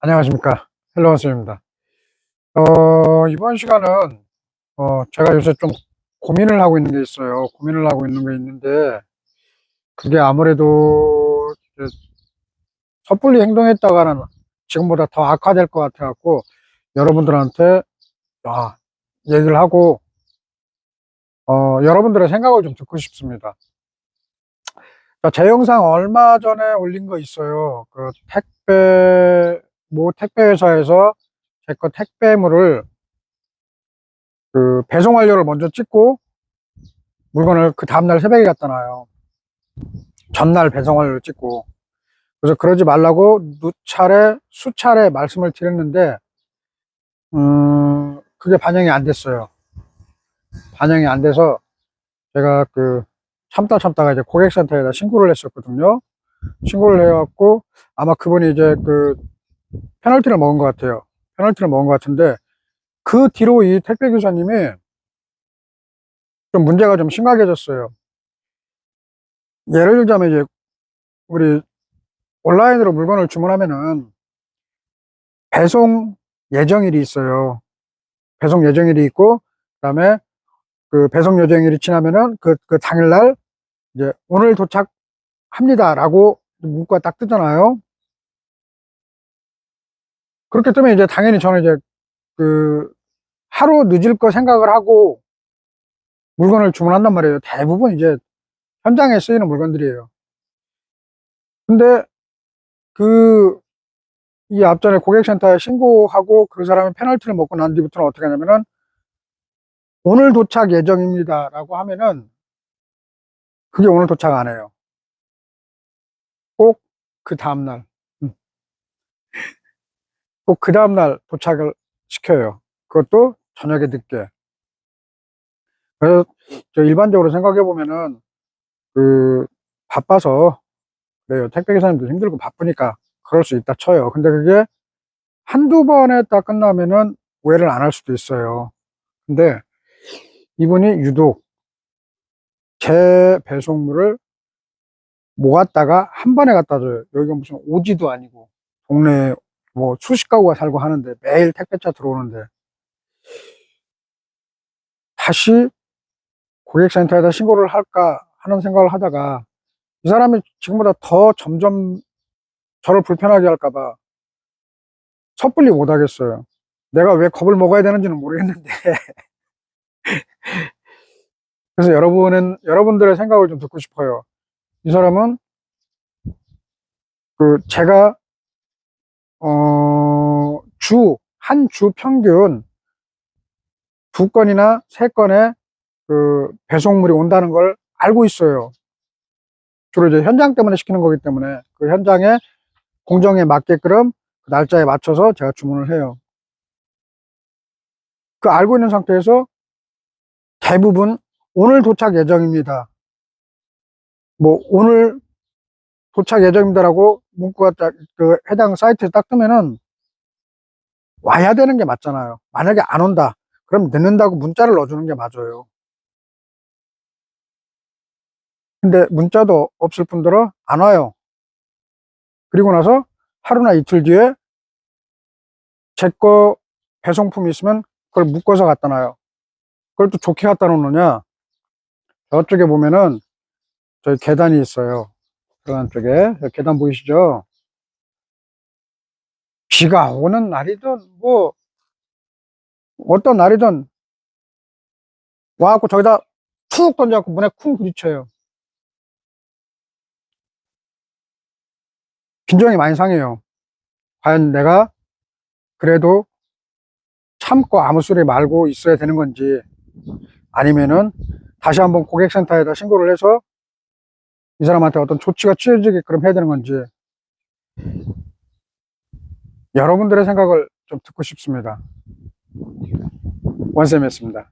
안녕하십니까. 헬로원스입니다. 어, 이번 시간은, 어, 제가 요새 좀 고민을 하고 있는 게 있어요. 고민을 하고 있는 게 있는데, 그게 아무래도, 섣불리 행동했다가는 지금보다 더 악화될 것 같아 갖고, 여러분들한테, 아, 얘기를 하고, 어, 여러분들의 생각을 좀 듣고 싶습니다. 자, 제 영상 얼마 전에 올린 거 있어요. 그 택배, 모 택배 회사에서 제 거 택배물을 그 배송 완료를 먼저 찍고 물건을 그 다음날 새벽에 갖다 놔요. 전날 배송 완료를 찍고. 그래서 그러지 말라고 누차례, 수차례 말씀을 드렸는데, 음, 그게 반영이 안 됐어요. 반영이 안 돼서 제가 그 참다 참다가 이제 고객센터에다 신고를 했었거든요. 신고를 해갖고 아마 그분이 이제 그 페널티를 먹은 것 같아요. 페널티를 먹은 것 같은데 그 뒤로 이 택배 기사님이 좀 문제가 좀 심각해졌어요. 예를 들자면 이제 우리 온라인으로 물건을 주문하면은 배송 예정일이 있어요. 배송 예정일이 있고 그다음에 그 배송 예정일이 지나면은 그, 그 당일날 이제 오늘 도착합니다라고 문구가 딱 뜨잖아요. 그렇기 때문에 이제 당연히 저는 이제 그 하루 늦을 거 생각을 하고 물건을 주문한단 말이에요. 대부분 이제 현장에 쓰이는 물건들이에요. 근데 그 이 앞전에 고객센터에 신고하고 그 사람이 페널티를 먹고 난 뒤부터는 어떻게 하냐면은 오늘 도착 예정입니다 라고 하면은 그게 오늘 도착 안 해요. 꼭 그 다음날 꼭 그 다음날 도착을 시켜요. 그것도 저녁에 늦게. 그래서 저 일반적으로 생각해 보면은 그 바빠서 그래요. 택배 기사님도 힘들고 바쁘니까 그럴 수 있다 쳐요. 근데 그게 한두 번에 딱 끝나면은 오해를 안 할 수도 있어요. 근데 이분이 유독 제 배송물을 모았다가 한 번에 갖다 줘요. 여기가 무슨 오지도 아니고 동네 뭐 수십 가구가 살고 하는데 매일 택배차 들어오는데 다시 고객센터에다 신고를 할까 하는 생각을 하다가 이 사람이 지금보다 더 점점 저를 불편하게 할까봐 섣불리 못 하겠어요. 내가 왜 겁을 먹어야 되는지는 모르겠는데 그래서 여러분은 여러분들의 생각을 좀 듣고 싶어요. 이 사람은 그 제가 어, 주, 한 주 평균 두 건이나 세 건의 그 배송물이 온다는 걸 알고 있어요. 주로 이제 현장 때문에 시키는 거기 때문에 그 현장에 공정에 맞게끔 그 날짜에 맞춰서 제가 주문을 해요. 그 알고 있는 상태에서 대부분 오늘 도착 예정입니다. 뭐 오늘 도착 예정입니다라고 문구가 딱, 그 해당 사이트에 딱 뜨면은 와야 되는 게 맞잖아요. 만약에 안 온다. 그럼 늦는다고 문자를 넣어주는 게 맞아요. 근데 문자도 없을 뿐더러 안 와요. 그리고 나서 하루나 이틀 뒤에 제 거 배송품이 있으면 그걸 묶어서 갖다 놔요. 그걸 또 좋게 갖다 놓느냐? 저쪽에 보면은 저기 계단이 있어요. 들어간 쪽에 계단 보이시죠? 비가 오는 날이든 뭐 어떤 날이든 와갖고 저기다 툭 던져갖고 문에 쿵 부딪혀요. 빈정이 많이 상해요. 과연 내가 그래도 참고 아무 소리 말고 있어야 되는 건지 아니면은 다시 한번 고객센터에다 신고를 해서 이 사람한테 어떤 조치가 취해지게끔 해야 되는 건지 여러분들의 생각을 좀 듣고 싶습니다. 원쌤이었습니다.